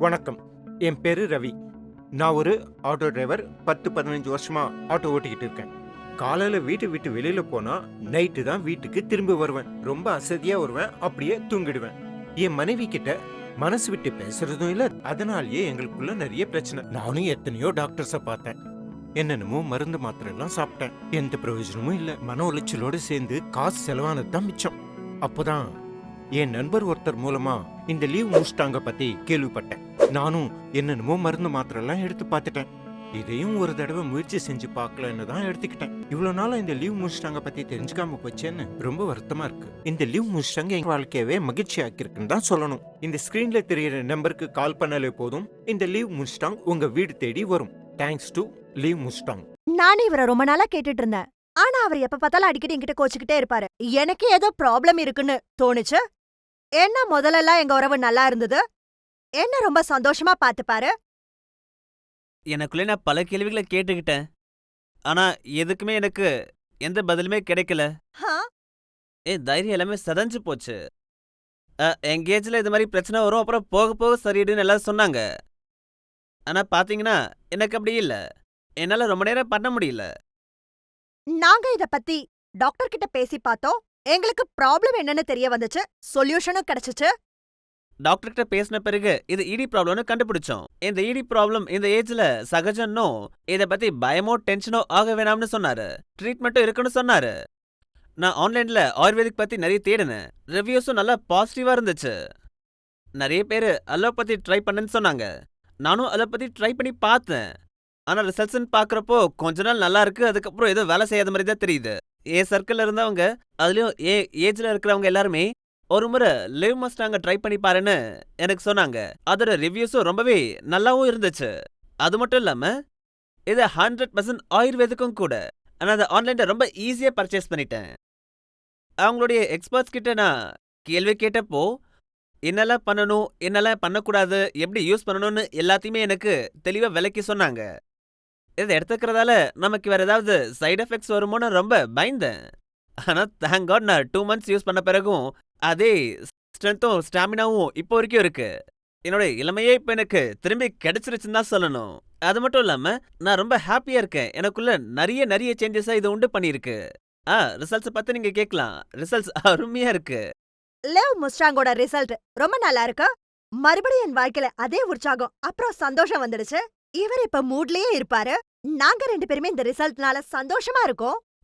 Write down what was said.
வணக்கம். என் பேரு ரவி. நான் ஒரு ஆட்டோ டிரைவர் பத்து பதினஞ்சு வருஷமா ஆட்டோ ஓட்டிக்கிட்டு இருக்கேன். காலையில வீட்டை விட்டு வெளியில போனா நைட்டு தான் வீட்டுக்கு திரும்பி வருவேன். ரொம்ப அசதியா வருவேன் அப்படியே தூங்கிடுவேன். என் மனைவி கிட்ட மனசு விட்டு பேசுறதும் இல்ல அதனாலயே எங்களுக்குள்ள நிறைய பிரச்சனை. நானும் எத்தனையோ டாக்டர்ஸ பார்த்தேன். என்னென்னமோ மருந்து மாத்திரை எல்லாம் சாப்பிட்டேன். எந்த பிரயோஜனமும் இல்லை. மன உளைச்சலோடு சேர்ந்து காசு செலவானது தான் மிச்சம். அப்போதான் என் நண்பர் ஒருத்தர் மூலமா இந்த லீவ் முஸ்டாங்க பத்தி கேள்விப்பட்டேன். நானும் என்னென்னமோ மருந்து மாத்திரை எல்லாம் எடுத்து பார்த்துட்டேன். இதையும் ஒரு தடவை முயற்சி செஞ்சு பார்க்கலன்னு தான் எடுத்துக்கிட்டேன். இவ்வளோ நாளும் இந்த லீவ் முடிச்சிட்டாங்க பத்தி தெரிஞ்சுக்காம போச்சேன்னு ரொம்ப வருத்தமா இருக்கு. இந்த லீவ் முடிச்சிட்டாங்க எங்க வாழ்க்கையவே மகிழ்ச்சி ஆக்கியிருக்குன்னு தான் சொல்லணும். இந்த ஸ்கிரீன்ல தெரியிற நம்பருக்கு கால் பண்ணாலே போதும். இந்த லீவ் முடிச்சிட்டாங்க உங்க வீடு தேடி வரும். தேங்க்ஸ் டு லீவ் முடிச்சிட்டாங்க. நானே இவரை ரொம்ப நாளா கேட்டுட்டு இருந்தேன். ஆனா அவர் எப்ப பார்த்தாலும் அடிக்கடி என்கிட்ட கோச்சுக்கிட்டே இருப்பாரு. எனக்கு ஏதோ ப்ராப்ளம் இருக்குன்னு தோணுச்சு? என்ன முதல்லலாம் எங்க உறவு நல்லா இருந்தது? என்ன ரொம்ப சந்தோஷமா பாத்துப்பாரு எனக்குள்ளே நான் பல கேள்விகளை கேட்டுக்கிட்டேன். ஆனா எதுக்குமே எனக்கு எந்த பதிலுமே கிடைக்கல. ஹா? ஏ தைரியம் எல்லாமே சதஞ்சு போச்சு. எங்கேஜில் இது மாதிரி பிரச்சனை வரும் அப்புறம் போக போக சரியிடுன்னு எல்லாரும் சொன்னாங்க. ஆனா பாத்தீங்கன்னா எனக்கு அப்படி இல்ல. என்னால ரொம்ப நேரம் பண்ண முடியல. நாங்க இத பத்தி டாக்டர் கிட்ட பேசி பார்த்தோம். எங்களுக்கு ப்ராப்ளம் என்னன்னு தெரிய வந்துச்சு. சொல்யூஷனும் கிடைச்சிச்சு. டாக்டர் கிட்ட பேசின பிறகு இது இடி ப்ராப்ளம்னு கண்டுபிடிச்சோம். இந்த இடி ப்ராப்ளம் இந்த ஏஜ்ல சகஜன்னும் இத பத்தி பயமோ டென்ஷனோ ஆக வேணாம்னு சொன்னாரு. ட்ரீட்மெண்ட்டும் இருக்குன்னு சொன்னாரு. நான் ஆன்லைன்ல ஆயுர்வேதிக் பத்தி நிறைய தேடினேன். ரிவ்யூஸும் நல்லா பாசிட்டிவா இருந்துச்சு. நிறைய பேர் அலோபதி ட்ரை பண்ணுன்னு சொன்னாங்க. நானும் அலோபதி ட்ரை பண்ணி பார்த்தேன். ஆனா ரிசல்ட்ஸ்ன்னு பாக்குறப்போ கொஞ்ச நாள் நல்லா இருக்கு அதுக்கப்புறம் ஏதோ வேலை செய்யாத மாதிரி தான் தெரியுது. ஏ சர்க்கிள்ல இருந்தவங்க அதுலயும் ஏ ஏஜ்ல இருக்கிறவங்க எல்லாருமே ஒரு முறை லிவ் மஸ்டாங்க ட்ரை பண்ணி பாருன்னு எனக்கு சொன்னாங்க. அதோட ரிவ்யூஸும் ரொம்பவே நல்லாவும் இருந்துச்சு. அது மட்டும் இல்லாம இது ஹண்ட்ரட் பர்சன்ட் ஆயுர்வேதிக்கும் கூட. ஆனா அதை ஆன்லைன்ல ரொம்ப ஈஸியா பர்ச்சேஸ் பண்ணிட்டேன். அவங்களுடைய எக்ஸ்பர்ட்ஸ் கிட்ட நான் கேள்வி கேட்டப்போ என்னெல்லாம் பண்ணணும்? என்னெல்லாம் பண்ணக்கூடாது? எப்படி யூஸ் பண்ணணும்னு எல்லாத்தையுமே எனக்கு தெளிவா விளக்கி சொன்னாங்க. இதை எடுத்துக்கிறதால நமக்கு வேற ஏதாவது சைடு எஃபெக்ட்ஸ் வருமோன்னு ரொம்ப பயந்தேன். ஆனா தேங்க் காட் நான் டூ மந்த்ஸ் யூஸ் பண்ண பிறகும் அதே ஸ்ட்ரென்த்தும் ஸ்டாமினாவும் இப்போ வரைக்கும் இருக்கு. என்னோட இளமையே இப்போ எனக்கு திரும்பி கிடைச்சிருச்சுன்னு தான் சொல்லணும். அது மட்டும் இல்லாம நான் ரொம்ப ஹாப்பியா இருக்கேன். எனக்குள்ள நிறைய நிறைய சேஞ்சஸா இது உண்டு பண்ணியிருக்கு. ஆ ரிசல்ட்ஸை பத்தி நீங்க கேட்கலாம். ரிசல்ட்ஸ் அருமையா இருக்கு. லேவ் முஸ்டாங்கோட ரிசல்ட் ரொம்ப நல்லா இருக்கு? மறுபடியும் என் வாழ்க்கையில அதே உற்சாகம் அப்புறம் சந்தோஷம் வந்துடுச்சு. இவர் இப்ப மூட்லயே இருப்பாரு. நாங்க ரெண்டு பேருமே இந்த ரிசல்ட்னால சந்தோஷமா இருக்கோம்.